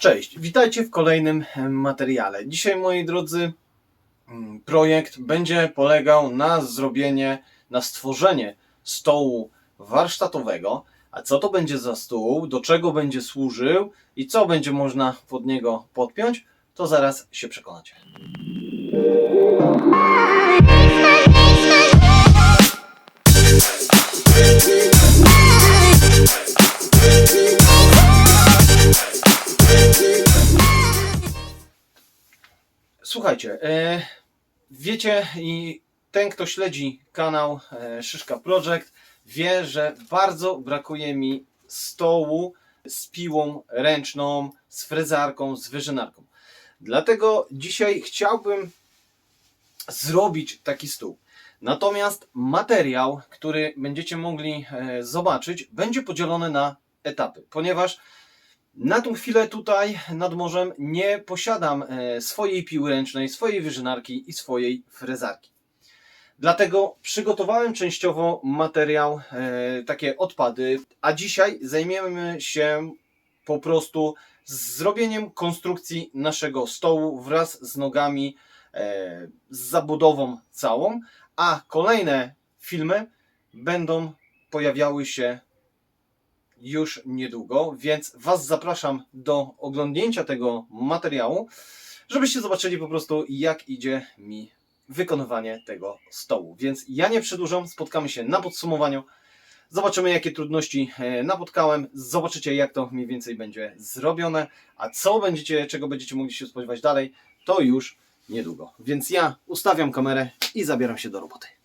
Cześć, witajcie w kolejnym e, materiale. Dzisiaj, moi drodzy, mm, projekt będzie polegał na zrobienie, na stworzenie stołu warsztatowego. A co to będzie za stół, do czego będzie służył i co będzie można pod niego podpiąć, to zaraz się przekonacie. Słuchajcie, e, wiecie i ten, kto śledzi kanał e, Szyszka Project, wie, że bardzo brakuje mi stołu z piłą ręczną, z frezarką, z wyżynarką. Dlatego dzisiaj chciałbym zrobić taki stół. Natomiast materiał, który będziecie mogli e, zobaczyć, będzie podzielony na etapy, ponieważ na tą chwilę tutaj nad morzem nie posiadam e, swojej piły ręcznej, swojej wyżynarki i swojej frezarki. Dlatego przygotowałem częściowo materiał, e, takie odpady, a dzisiaj zajmiemy się po prostu zrobieniem konstrukcji naszego stołu wraz z nogami, e, z zabudową całą, a kolejne filmy będą pojawiały się już niedługo, więc Was zapraszam do oglądnięcia tego materiału, żebyście zobaczyli po prostu jak idzie mi wykonywanie tego stołu. Więc ja nie przedłużam, spotkamy się na podsumowaniu. Zobaczymy, jakie trudności e, napotkałem. Zobaczycie, jak to mniej więcej będzie zrobione. A co będziecie, czego będziecie mogli się spodziewać dalej, to już niedługo. Więc ja ustawiam kamerę i zabieram się do roboty.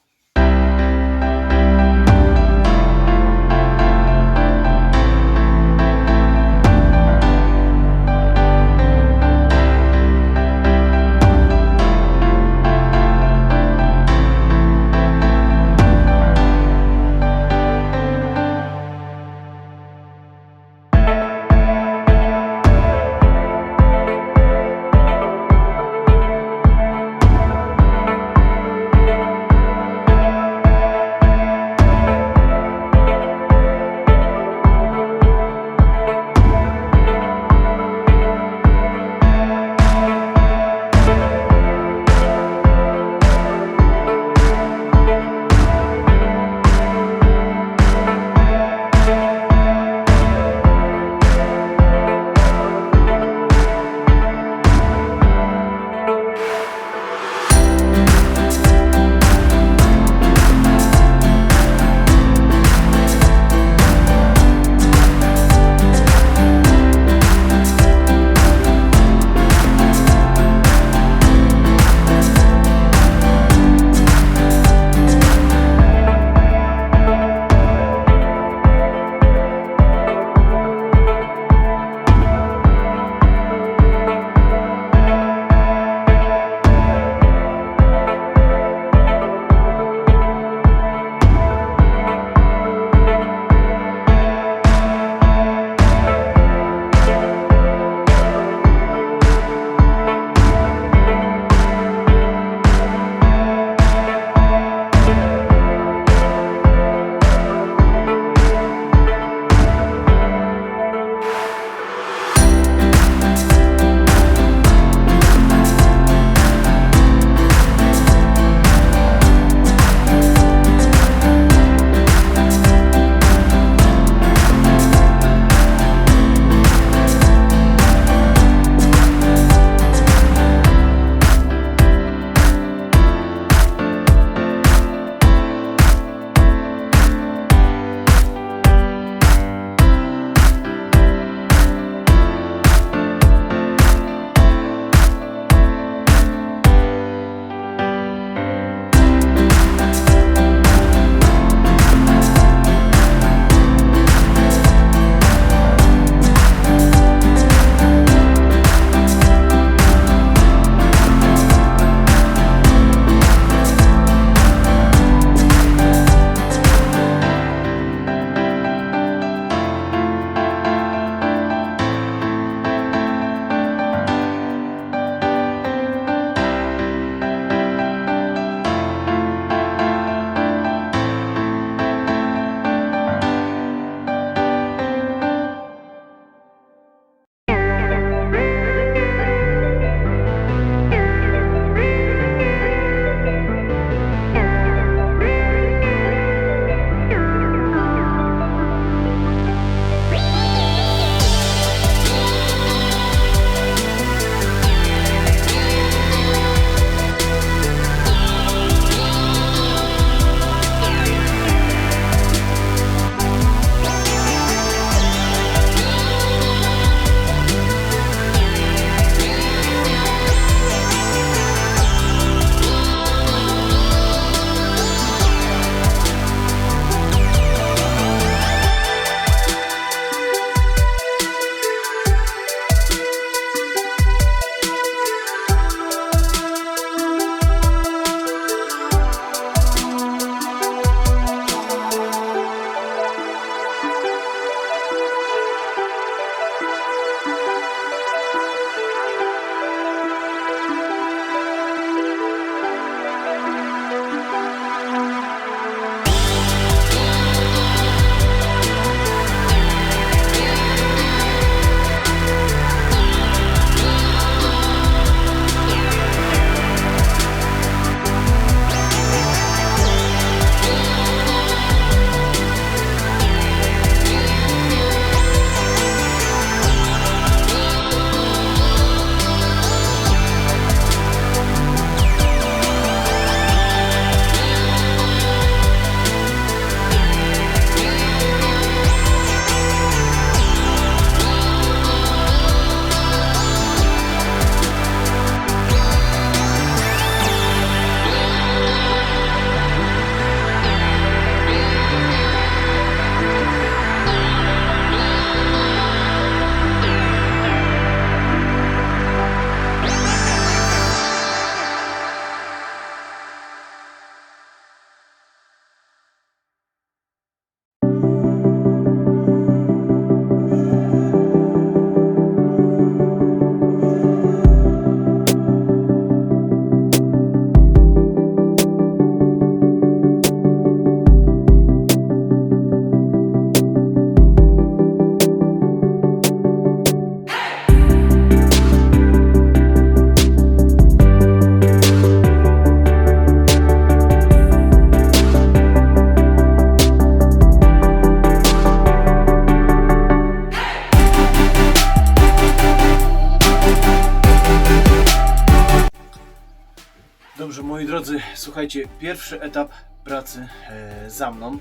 Moi drodzy, słuchajcie, pierwszy etap pracy e, za mną,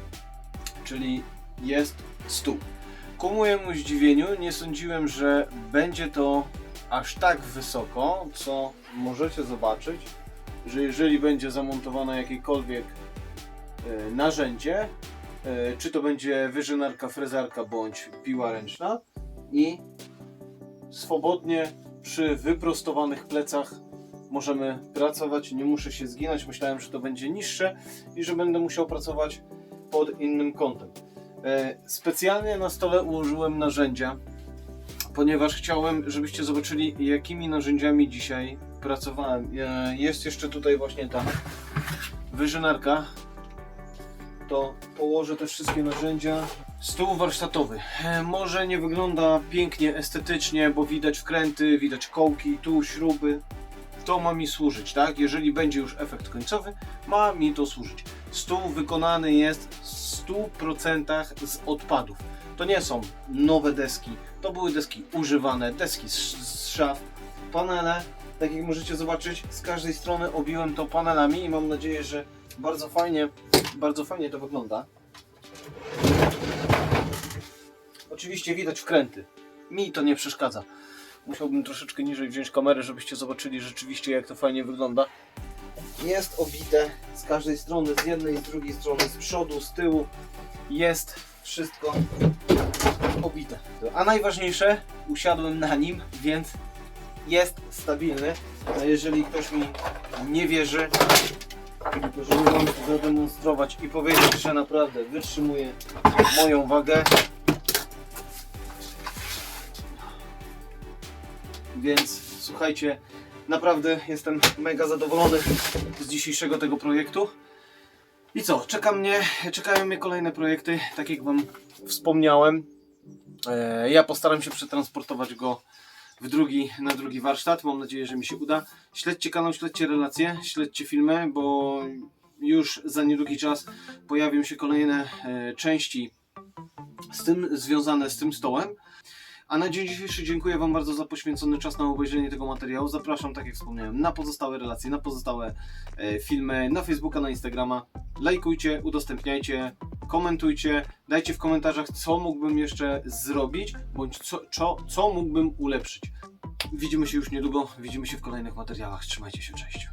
czyli jest stół. Ku mojemu zdziwieniu nie sądziłem, że będzie to aż tak wysoko, co możecie zobaczyć, że jeżeli będzie zamontowane jakiekolwiek e, narzędzie, e, czy to będzie wyżynarka, frezarka bądź piła ręczna i swobodnie przy wyprostowanych plecach możemy pracować, nie muszę się zginać. Myślałem, że to będzie niższe i że będę musiał pracować pod innym kątem. E, Specjalnie na stole ułożyłem narzędzia, ponieważ chciałem, żebyście zobaczyli, jakimi narzędziami dzisiaj pracowałem. E, Jest jeszcze tutaj właśnie ta wyżynarka. To położę te wszystkie narzędzia. Stół warsztatowy. E, Może nie wygląda pięknie, estetycznie, bo widać wkręty, widać kołki, tu śruby. To ma mi służyć, tak? Jeżeli będzie już efekt końcowy, ma mi to służyć. Stół wykonany jest w 100% z odpadów. To nie są nowe deski, to były deski używane, deski z, z szaf, panele. Tak jak możecie zobaczyć, z każdej strony obiłem to panelami i mam nadzieję, że bardzo fajnie, bardzo fajnie to wygląda. Oczywiście widać wkręty. Mi to nie przeszkadza. Musiałbym troszeczkę niżej wziąć kamerę, żebyście zobaczyli rzeczywiście jak to fajnie wygląda. Jest obite z każdej strony, z jednej, z drugiej strony, z przodu, z tyłu. Jest wszystko obite. A najważniejsze, usiadłem na nim, więc jest stabilny. A jeżeli ktoś mi nie wierzy, to żeby Wam zademonstrować i powiedzieć, że naprawdę wytrzymuje moją wagę, Więc słuchajcie, naprawdę jestem mega zadowolony z dzisiejszego tego projektu. I co, czeka mnie, czekają mnie kolejne projekty, tak jak Wam wspomniałem. E, ja postaram się przetransportować go w drugi, na drugi warsztat. Mam nadzieję, że mi się uda. Śledźcie kanał, śledźcie relacje, śledźcie filmy, bo już za niedługi czas pojawią się kolejne e, części z tym związane z tym stołem. A na dzień dzisiejszy dziękuję Wam bardzo za poświęcony czas na obejrzenie tego materiału. Zapraszam, tak jak wspomniałem, na pozostałe relacje, na pozostałe e, filmy, na Facebooka, na Instagrama. Lajkujcie, udostępniajcie, komentujcie, dajcie w komentarzach, co mógłbym jeszcze zrobić, bądź co, co, co mógłbym ulepszyć. Widzimy się już niedługo, widzimy się w kolejnych materiałach. Trzymajcie się, cześć.